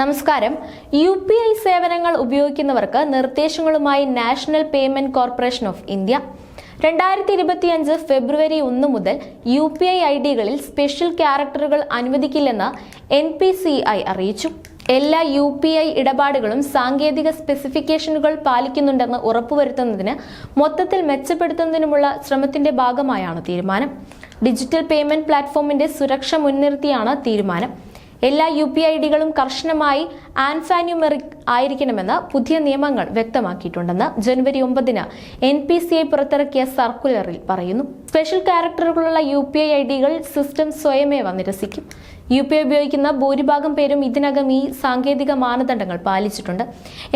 നമസ്കാരം. U P I സേവനങ്ങൾ ഉപയോഗിക്കുന്നവർക്ക് നിർദ്ദേശങ്ങളുമായി National Payment Corporation of India. രണ്ടായിരത്തി ഇരുപത്തിയഞ്ച് ഫെബ്രുവരി ഒന്ന് മുതൽ യു പി ഐ ഐ ഡികളിൽ സ്പെഷ്യൽ ക്യാരക്ടറുകൾ അനുവദിക്കില്ലെന്ന് എൻ പി സി ഐ അറിയിച്ചു. എല്ലാ യു പി ഐ ഇടപാടുകളും സാങ്കേതിക സ്പെസിഫിക്കേഷനുകൾ പാലിക്കുന്നുണ്ടെന്ന് ഉറപ്പുവരുത്തുന്നതിന് മൊത്തത്തിൽ മെച്ചപ്പെടുത്തുന്നതിനുമുള്ള ശ്രമത്തിന്റെ ഭാഗമായാണ് തീരുമാനം. ഡിജിറ്റൽ പേയ്മെന്റ് പ്ലാറ്റ്ഫോമിന്റെ സുരക്ഷ മുൻനിർത്തിയാണ് തീരുമാനം. എല്ലാ യു പി ഐ ഡികളും കർശനമായി ആൻഫാന്യൂമെറിക് ആയിരിക്കണമെന്ന് പുതിയ നിയമങ്ങൾ വ്യക്തമാക്കിയിട്ടുണ്ടെന്ന് ജനുവരി ഒമ്പതിന് എൻ പി സി ഐ പുറത്തിറക്കിയ സർക്കുലറിൽ പറയുന്നു. സ്പെഷ്യൽ ക്യാരക്ടറുകളുള്ള യു പി ഐ ഐ ഡികൾ സിസ്റ്റം സ്വയമേവ നിരസിക്കും യു പി ഐ ഉപയോഗിക്കുന്ന ഭൂരിഭാഗം പേരും ഇതിനകം ഈ സാങ്കേതിക മാനദണ്ഡങ്ങൾ പാലിച്ചിട്ടുണ്ട്.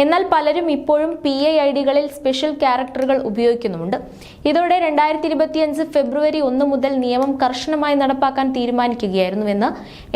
എന്നാൽ പലരും ഇപ്പോഴും പി ഐ ഐ ഡികളിൽ സ്പെഷ്യൽ ക്യാരക്ടറുകൾ ഉപയോഗിക്കുന്നുമുണ്ട്. ഇതോടെ രണ്ടായിരത്തി ഇരുപത്തിയഞ്ച് ഫെബ്രുവരി ഒന്ന് മുതൽ നിയമം കർശനമായി നടപ്പാക്കാൻ തീരുമാനിക്കുകയായിരുന്നുവെന്ന്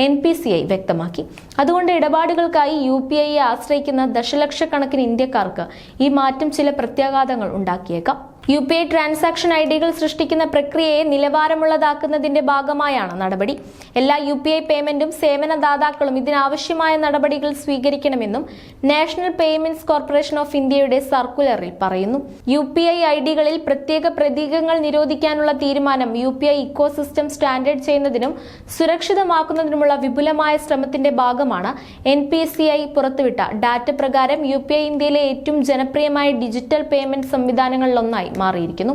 എൻ പി സി ഐ വ്യക്തമാക്കി. അതുകൊണ്ട് ഇടപാടുകൾക്കായി യു പി ഐയെ ആശ്രയിക്കുന്ന ദശലക്ഷക്കണക്കിന് ഇന്ത്യക്കാർക്ക് ഈ മാറ്റം ചില പ്രത്യാഘാതങ്ങൾ ഉണ്ടാക്കിയേക്കാം. U P I transaction I ഡികൾ സൃഷ്ടിക്കുന്ന പ്രക്രിയയെ നിലവാരമുള്ളതാക്കുന്നതിന്റെ ഭാഗമായാണ് നടപടി. എല്ലാ യു പി ഐ പേയ്മെന്റും സേവനദാതാക്കളും ഇതിനാവശ്യമായ നടപടികൾ സ്വീകരിക്കണമെന്നും നാഷണൽ പേയ്മെന്റ്സ് കോർപ്പറേഷൻ ഓഫ് ഇന്ത്യയുടെ സർക്കുലറിൽ പറയുന്നു. യു പി ഐ ഐ ഡികളിൽ പ്രത്യേക പ്രതീകങ്ങൾ നിരോധിക്കാനുള്ള തീരുമാനം U P I ecosystem standard ചെയ്യുന്നതിനും സുരക്ഷിതമാക്കുന്നതിനുമുള്ള വിപുലമായ ശ്രമത്തിന്റെ ഭാഗമാണ് എൻ പി സി ഐ പുറത്തുവിട്ട ഡാറ്റ പ്രകാരം യു പി ഐ ഇന്ത്യയിലെ ഏറ്റവും ജനപ്രിയമായ ഡിജിറ്റൽ പേയ്മെന്റ് സംവിധാനങ്ങളിലൊന്നായി മാറിയിരിക്കുന്നു.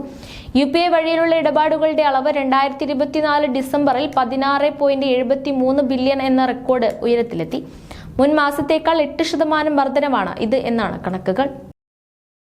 യു പി ഐ വഴിയിലുള്ള ഇടപാടുകളുടെ അളവ് രണ്ടായിരത്തി ഇരുപത്തിനാല് ഡിസംബറിൽ പതിനാറ് പോയിന്റ് എഴുപത്തി മൂന്ന് ബില്യൺ എന്ന റെക്കോർഡ് ഉയരത്തിലെത്തി. മുൻ മാസത്തേക്കാൾ എട്ട് ശതമാനം വർധനമാണ് ഇത് എന്നാണ് കണക്കുകൾ.